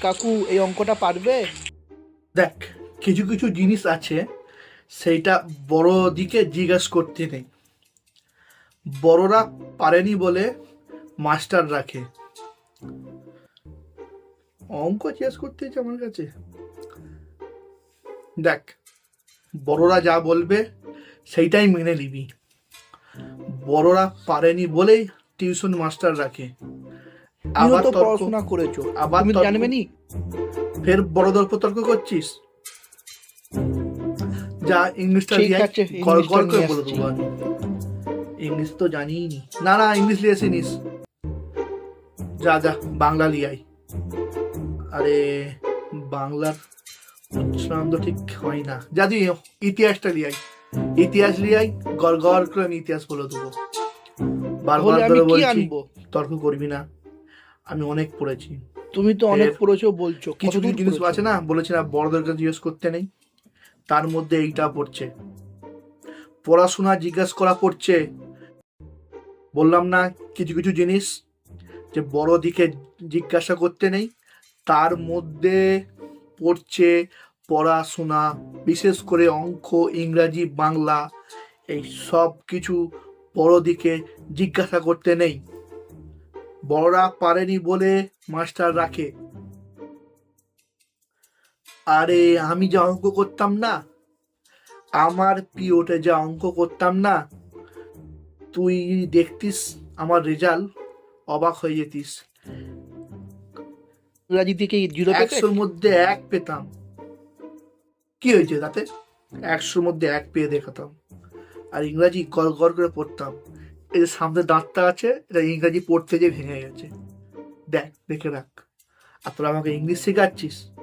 কাকু এই অঙ্কটা পারবে? দেখ, কিছু কিছু জিনিস আছে, সেইটা বড় দিকে জিজ্ঞেস করতে নেই। বড়রা পারেনি বলে মাস্টার রাখে। অঙ্ক জিজ্ঞেস করতে হচ্ছে আমার কাছে। দেখ, বড়রা যা বলবে, সেইটাই মেনে নিবি। বড়রা পারেনি বলেই টিউশন মাস্টার রাখে। আবার তো পড়াশোনা করেছ। আবার তুমি জানবে নি ফের উপর তর্ক করছিস? যা ইংলিশটা দিয়ে গড় ইংলিশটা করে নিয়ে বলে দেবো ইংলিশ তো জানিই নি না না ইংলিশ লিয়ে যা যা বাংলা লিয়াই আরে বাংলার উচ্চারণ তো ঠিক হয় না। যা তুই ইতিহাসটা লিয়াই ইতিহাস লিয়াই গড় গড় করে আমি ইতিহাস বলে দেবো। বারবার ধরে বলছি তর্ক করবি না। আমি অনেক পড়েছি। তুমি তো অনেক পড়েছো বলছো। কিছু কিছু জিনিস আছে না? বলেছি না বড়দেরকে জিজ্ঞেস করতে নেই। তার মধ্যে এইটা পড়ছে। পড়াশোনা জিজ্ঞেস করা পড়ছে। বললাম না কিছু কিছু জিনিস যে বড় দিকে জিজ্ঞাসা করতে নেই। তার মধ্যে পড়ছে পড়াশোনা বিশেষ করে অঙ্ক ইংরাজি বাংলা এই সব কিছু বড় দিকে জিজ্ঞাসা করতে নেই। বড়রা পারেনি বলে মাস্টার রাখে। আরে আমি যা অঙ্ক করতাম না আমার পিওতে যা অঙ্ক করতাম না তুই দেখতিস আমার রেজাল্ট অবাক হয়ে যেতিস। ইংরাজি থেকে জিরো একশোর মধ্যে এক পেতাম। কি হয়েছে তাতে? একশোর মধ্যে এক পেয়ে দেখাতাম। আর ইংরাজি গড় গড় করে পড়তাম। এই যে সামনে দাঁতটা আছে, এটা ইংরাজি পড়তে যে ভেঙে গেছে। দেখ, দেখে রাখ। আর তোরা আমাকে ইংলিশ শেখাচ্ছিস?